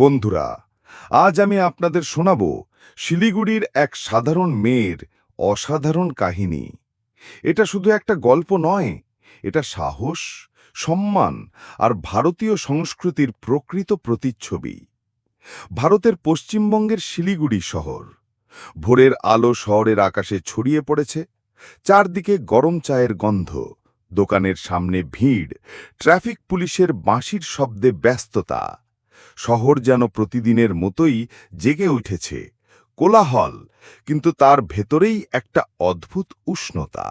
বন্ধুরা, আজ আমি আপনাদের শোনাব শিলিগুড়ির এক সাধারণ মেয়ের অসাধারণ কাহিনী। এটা শুধু একটা গল্প নয়, এটা সাহস, সম্মান আর ভারতীয় সংস্কৃতির প্রকৃত প্রতিচ্ছবি। ভারতের পশ্চিমবঙ্গের শিলিগুড়ি শহর, ভোরের আলো শহরের আকাশে ছড়িয়ে পড়েছে, চারদিকে গরম চায়ের গন্ধ, দোকানের সামনে ভিড়, ট্রাফিক পুলিশের বাঁশির শব্দে ব্যস্ততা শহর যেন প্রতিদিনের মতোই জেগে উঠেছে, কোলাহল, কিন্তু তার ভেতরেই একটা অদ্ভুত উষ্ণতা।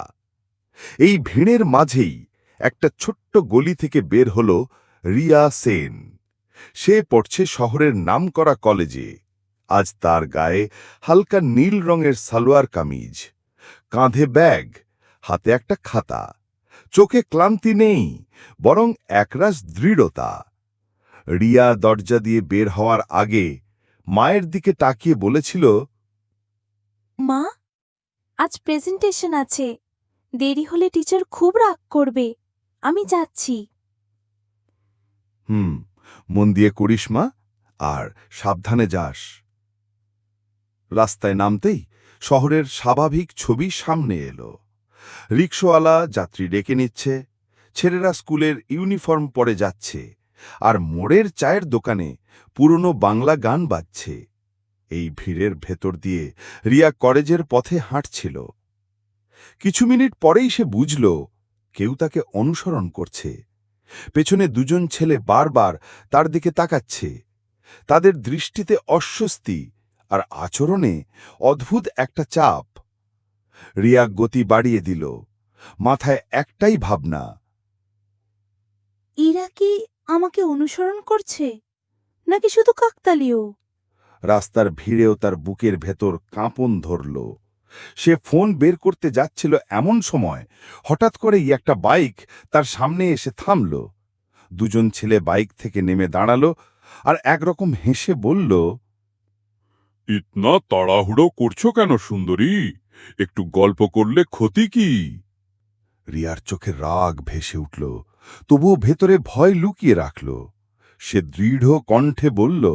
এই ভিড়ের মাঝেই একটা ছোট্ট গলি থেকে বের হল রিয়া সেন। সে পড়ছে শহরের নামকরা কলেজে। আজ তার গায়ে হালকা নীল রঙের সালোয়ার কামিজ, কাঁধে ব্যাগ, হাতে একটা খাতা। চোখে ক্লান্তি নেই, বরং একরাশ দৃঢ়তা। রিয়া দরজা দিয়ে বের হওয়ার আগে মায়ের দিকে তাকিয়ে বলেছিল মা আজ প্রেজেন্টেশন আছে। দেরি হলে টিচার খুব রাগ করবে। আমি যাচ্ছি। হুম মন দিয়ে করিস মা আর সাবধানে যাস। রাস্তায় নামতেই শহরের স্বাভাবিক ছবি সামনে এলো। রিক্সোয়ালা যাত্রী ডেকে নিচ্ছে ছেলেরা স্কুলের ইউনিফর্ম পরে যাচ্ছে। আর মোড়ের চায়ের দোকানে পুরনো বাংলা গান বাজছে। এই ভিড়ের ভেতর দিয়ে রিয়া কলেজের পথে হাঁটছিল। কিছু মিনিট পরেই সে বুঝল, কেউ তাকে অনুসরণ করছে। পেছনে দুজন ছেলে বারবার তার দিকে তাকাচ্ছে। তাদের দৃষ্টিতে অস্বস্তি আর আচরণে অদ্ভুত একটা চাপ। রিয়া গতি বাড়িয়ে দিল, মাথায় একটাই ভাবনা। এরা কি আমাকে অনুসরণ করছে? নাকি শুধু কাকতালীয়? রাস্তার ভিড়েও তার বুকের ভেতর কাঁপন ধরল। সে ফোন বের করতে যাচ্ছিল এমন সময় হঠাৎ করেই একটা বাইক তার সামনে এসে থামল। দুজন ছেলে বাইক থেকে নেমে দাঁড়াল আর একরকম হেসে বলল ইতনা তাড়াহুড়ো করছ কেন সুন্দরী? একটু গল্প করলে ক্ষতি কি? রিয়ার চোখে রাগ ভেসে উঠল। তবুও ভেতরে ভয় লুকিয়ে রাখল। সে দৃঢ় কণ্ঠে বলল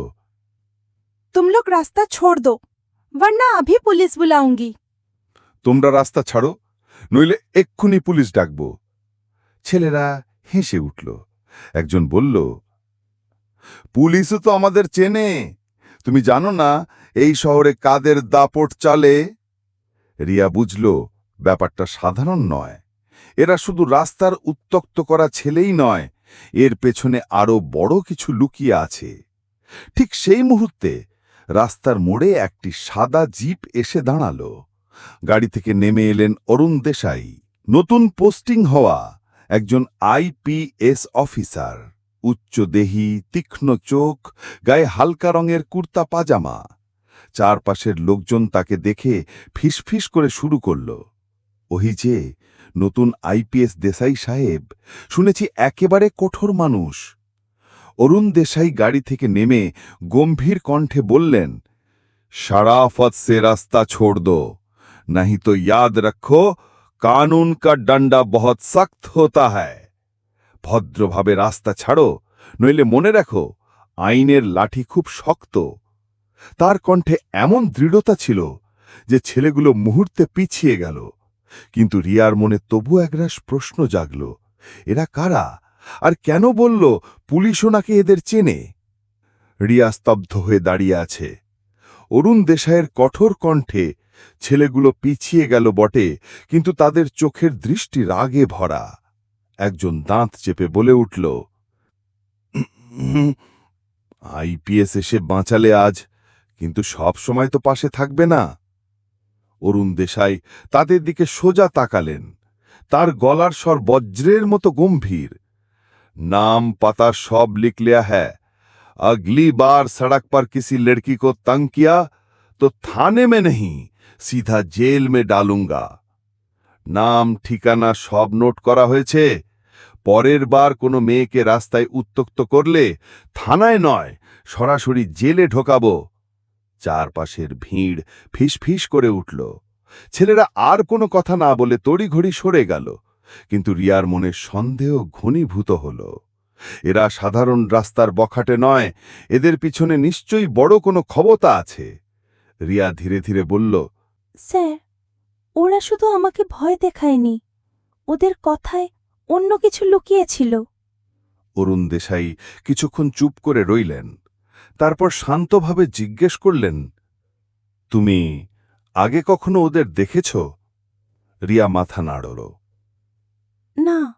তুমলোক রাস্তা ছোড় দো বর্না আভি পুলিশ বুলাউঙ্গি। তোমরা রাস্তা ছাড়ো নইলে এক্ষুনি পুলিশ ডাকব। ছেলেরা হেসে উঠল। একজন বলল পুলিশও তো আমাদের চেনে তুমি জানো না এই শহরে কাদের দাপট চালে? রিয়া বুঝল ব্যাপারটা সাধারণ নয়। এরা শুধু রাস্তার উত্তক্ত করা ছেলেই নয়, এর পেছনে আরও বড় কিছু লুকিয়ে আছে। ঠিক সেই মুহূর্তে রাস্তার মোড়ে একটি সাদা জিপ এসে দাঁড়াল। গাড়ি থেকে নেমে এলেন অরুণ দেশাই, নতুন পোস্টিং হওয়া একজন আইপিএস অফিসার। উচ্চদেহী তীক্ষ্ণ চোখ, গায়ে হালকা রঙের কুর্তা পাজামা। চারপাশের লোকজন তাকে দেখে ফিসফিস করে শুরু করল। ওহি যে নতুন আইপিএস দেশাই সাহেব, শুনেছি একেবারে কঠোর মানুষ। অরুণ দেশাই গাড়ি থেকে নেমে গম্ভীর কণ্ঠে বললেন, সারাফত সে রাস্তা ছোড় দো, নাহি তো ইয়াদ রাখো, কানুন কা ডান্ডা বহৎ সখ্ত হতা হ্যায়। ভদ্রভাবে রাস্তা ছাড়ো, নইলে মনে রাখো, আইনের লাঠি খুব শক্ত। তার কণ্ঠে এমন দৃঢ়তা ছিল যে ছেলেগুলো মুহূর্তে পিছিয়ে গেল। কিন্তু রিয়ার মনে তবু একরাশ প্রশ্ন জাগল, এরা কারা? আর কেন বলল পুলিশও নাকি এদের চেনে? রিয়া স্তব্ধ হয়ে দাঁড়িয়ে আছে। অরুণ দেশায়ের কঠোর কণ্ঠে ছেলেগুলো পিছিয়ে গেল বটে, কিন্তু তাদের চোখের দৃষ্টি রাগে ভরা। একজন দাঁত চেপে বলে উঠল, আইপিএস এসে বাঁচালে আজ, কিন্তু সব সময় তো পাশে থাকবে না। অরুণ দেশাই তাদের দিকে সোজা তাকালেন তার গলার স্বর বজ্রের মতো গম্ভীর নাম পাতা সব লিখ লিয়া হ্যাঁ अगली बार सड़क पर किसी लड़की को तंग किया तो थाने में नहीं सीधा जेल में डालूंगा নাম ঠিকানা সব নোট করা হয়েছে পরের বার কোনো মেয়েকে রাস্তায় উত্তক্ত করলে থানায় নয় সরাসরি জেলে ঢোকাবো চারপাশের ভিড় ফিসফিস করে উঠল। ছেলেরা আর কোনো কথা না বলে তড়িঘড়ি সরে গেল কিন্তু রিয়ার মনে সন্দেহ ঘনীভূত হল। এরা সাধারণ রাস্তার বখাটে নয় এদের পিছনে নিশ্চয়ই বড় কোনো ক্ষমতা আছে। রিয়া ধীরে ধীরে বলল স্যার ওরা শুধু আমাকে ভয় দেখায়নি ওদের কথায় অন্য কিছু লুকিয়েছিল। অরুণ দেশাই কিছুক্ষণ চুপ করে রইলেন। তারপর শান্তভাবে জিজ্ঞেস করলেন তুমি আগে কখনো ওদের দেখেছ? রিয়া মাথা নাড়ল। না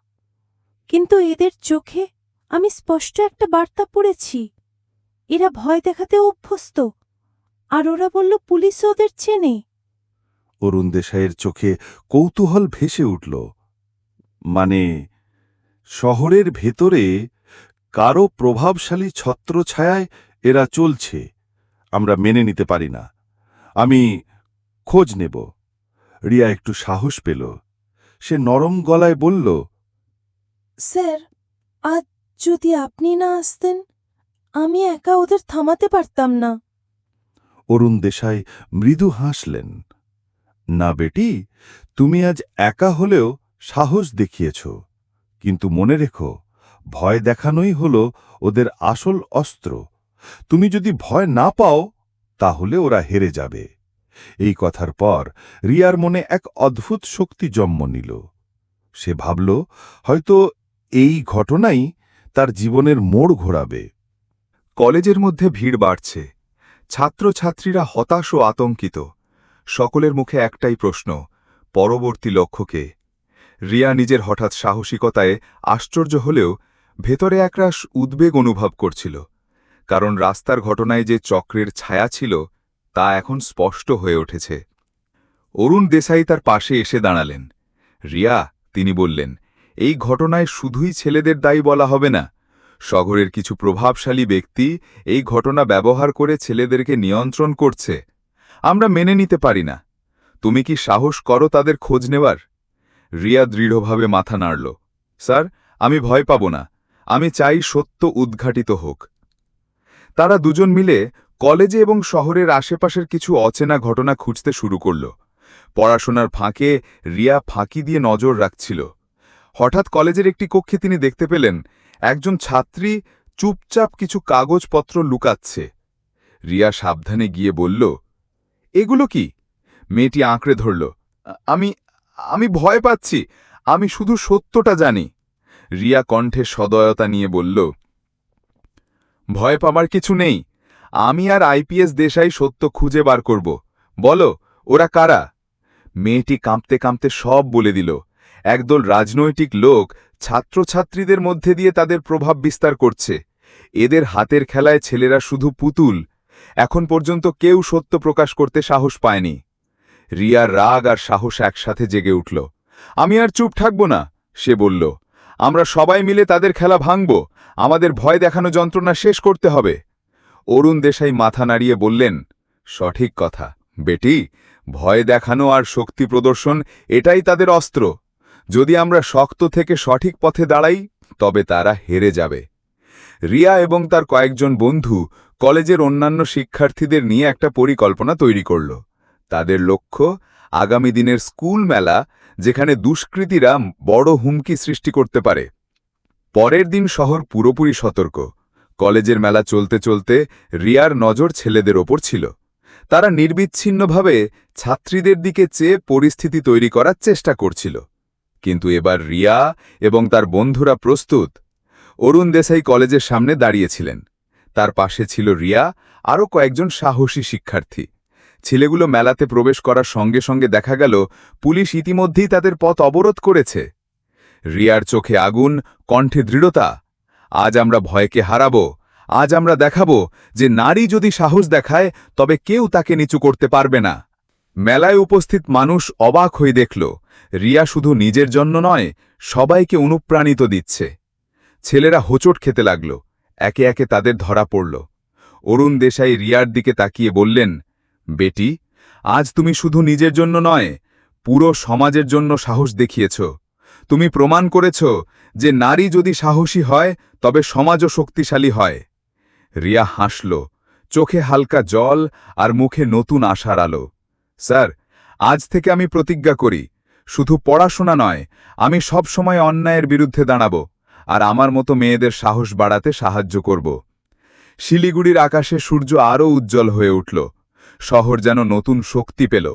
কিন্তু এদের চোখে আমি স্পষ্ট একটা বার্তা পড়েছি। এরা ভয় দেখাতে অভ্যস্ত আর ওরা বলল পুলিশ ওদের চেনে। অরুণ দেশাইয়ের চোখে কৌতূহল ভেসে উঠল। মানে শহরের ভেতরে কারও প্রভাবশালী ছত্রছায়ায় এরা চলছে। আমরা মেনে নিতে পারি না। আমি খোঁজ নেব। রিয়া একটু সাহস পেল। সে নরম গলায় বলল স্যার আজ যদি আপনি না আসতেন আমি একা ওদের থামাতে পারতাম না। অরুণ দেশাই মৃদু হাসলেন না বেটি তুমি আজ একা হলেও সাহস দেখিয়েছ। কিন্তু মনে রেখো ভয় দেখানোই হল ওদের আসল অস্ত্র। তুমি যদি ভয় না পাও, তাহলে ওরা হেরে যাবে। এই কথার পর রিয়ার মনে এক অদ্ভুত শক্তি জন্ম নিল। সে ভাবল, হয়তো এই ঘটনাই তার জীবনের মোড় ঘোরাবে। কলেজের মধ্যে ভিড় বাড়ছে। ছাত্রছাত্রীরা হতাশ ও আতঙ্কিত। সকলের মুখে একটাই প্রশ্ন, পরবর্তী লক্ষ্যকে। রিয়া নিজের হঠাৎ সাহসিকতায় আশ্চর্য হলেও ভেতরে একরাশ উদ্বেগ অনুভব করছিল। কারণ রাস্তার ঘটনায় যে চক্রের ছায়া ছিল, তা এখন স্পষ্ট হয়ে উঠেছে। অরুণ দেশাই তার পাশে এসে দাঁড়ালেন। রিয়া, তিনি বললেন, এই ঘটনায় শুধুই ছেলেদের দায়ী বলা হবে না। শহরের কিছু প্রভাবশালী ব্যক্তি এই ঘটনা ব্যবহার করে ছেলেদেরকে নিয়ন্ত্রণ করছে। আমরা মেনে নিতে পারি না। তুমি কি সাহস করো তাদের খোঁজ নেওয়ার? রিয়া দৃঢ়ভাবে মাথা নাড়ল, স্যার, আমি ভয় পাব না। আমি চাই সত্য উদ্ঘাটিত হোক। তারা দুজন মিলে কলেজে এবং শহরের আশেপাশের কিছু অচেনা ঘটনা খুঁজতে শুরু করল। পড়াশোনার ফাঁকে রিয়া ফাঁকি দিয়ে নজর রাখছিল। হঠাৎ কলেজের একটি কক্ষে তিনি দেখতে পেলেন, একজন ছাত্রী চুপচাপ কিছু কাগজপত্র লুকাচ্ছে। রিয়া সাবধানে গিয়ে বলল, এগুলো কি? মেয়েটি আঁকড়ে ধরল, আমি আমি ভয় পাচ্ছি, আমি শুধু সত্যটা জানি। রিয়া কণ্ঠে সদয়তা নিয়ে বলল ভয় পাবার কিছু নেই। আমি আর আইপিএস দেশাই সত্য খুঁজে বার করব। বলো, ওরা কারা? মেয়েটি কাঁপতে কাঁপতে সব বলে দিল। একদল রাজনৈতিক লোক ছাত্রছাত্রীদের মধ্যে দিয়ে তাদের প্রভাব বিস্তার করছে। এদের হাতের খেলায় ছেলেরা শুধু পুতুল। এখন পর্যন্ত কেউ সত্য প্রকাশ করতে সাহস পায়নি। রিয়ার রাগ আর সাহস একসাথে জেগে উঠল। আমি আর চুপ থাকব না, সে বলল। আমরা সবাই মিলে তাদের খেলা ভাঙব। আমাদের ভয় দেখানো যন্ত্রণা শেষ করতে হবে। অরুণ দেশাই মাথা নাড়িয়ে বললেন, সঠিক কথা। বেটি, ভয় দেখানো আর শক্তি প্রদর্শন এটাই তাদের অস্ত্র। যদি আমরা শক্ত থেকে সঠিক পথে দাঁড়াই, তবে তারা হেরে যাবে। রিয়া এবং তার কয়েকজন বন্ধু কলেজের অন্যান্য শিক্ষার্থীদের নিয়ে একটা পরিকল্পনা তৈরি করল। তাদের লক্ষ্য, আগামী দিনের স্কুল মেলা, যেখানে দুষ্কৃতীরা বড় হুমকি সৃষ্টি করতে পারে। পরের দিন শহর পুরোপুরি সতর্ক। কলেজের মেলা চলতে চলতে রিয়ার নজর ছেলেদের ওপর ছিল। তারা নির্বিচ্ছিন্নভাবে ছাত্রীদের দিকে চেয়ে পরিস্থিতি তৈরি করার চেষ্টা করছিল। কিন্তু এবার রিয়া এবং তার বন্ধুরা প্রস্তুত। অরুণ দেশাই কলেজের সামনে দাঁড়িয়েছিলেন। তার পাশে ছিল রিয়া, আরও কয়েকজন সাহসী শিক্ষার্থী। ছেলেগুলো মেলাতে প্রবেশ করার সঙ্গে সঙ্গে দেখা গেল, পুলিশ ইতিমধ্যেই তাদের পথ অবরোধ করেছে। রিয়ার চোখে আগুন কণ্ঠে দৃঢ়তা, আজ আমরা ভয়কে হারাব, আজ আমরা দেখাব যে নারী যদি সাহস দেখায়, তবে কেউ তাকে নিচু করতে পারবে না। মেলায় উপস্থিত মানুষ অবাক হয়ে দেখল, রিয়া শুধু নিজের জন্য নয়, সবাইকে অনুপ্রাণিত দিচ্ছে। ছেলেরা হোঁচট খেতে লাগল, একে একে তাদের ধরা পড়ল। অরুণ দেশাই রিয়ার দিকে তাকিয়ে বললেন, বেটি, আজ তুমি শুধু নিজের জন্য নয়, পুরো সমাজের জন্য সাহস দেখিয়েছ। তুমি প্রমাণ করেছ যে নারী যদি সাহসী হয়, তবে সমাজও শক্তিশালী হয়। রিয়া হাসল, চোখে হালকা জল আর মুখে নতুন আশার আলো। স্যার, আজ থেকে আমি প্রতিজ্ঞা করি, শুধু পড়াশোনা নয়, আমি সব সময় অন্যায়ের বিরুদ্ধে দাঁড়াব আর আমার মতো মেয়েদের সাহস বাড়াতে সাহায্য করব। শিলিগুড়ির আকাশে সূর্য আরও উজ্জ্বল হয়ে উঠল, শহর যেন নতুন শক্তি পেল।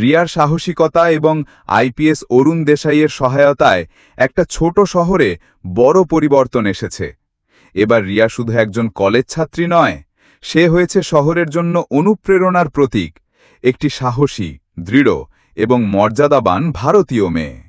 রিয়ার সাহসিকতা এবং আইপিএস অরুণ দেশাইয়ের সহায়তায় একটা ছোট শহরে বড় পরিবর্তন এসেছে। এবার রিয়া শুধু একজন কলেজ ছাত্রী নয়, সে হয়েছে শহরের জন্য অনুপ্রেরণার প্রতীক, একটি সাহসী, দৃঢ় এবং মর্যাদাবান ভারতীয় মেয়ে।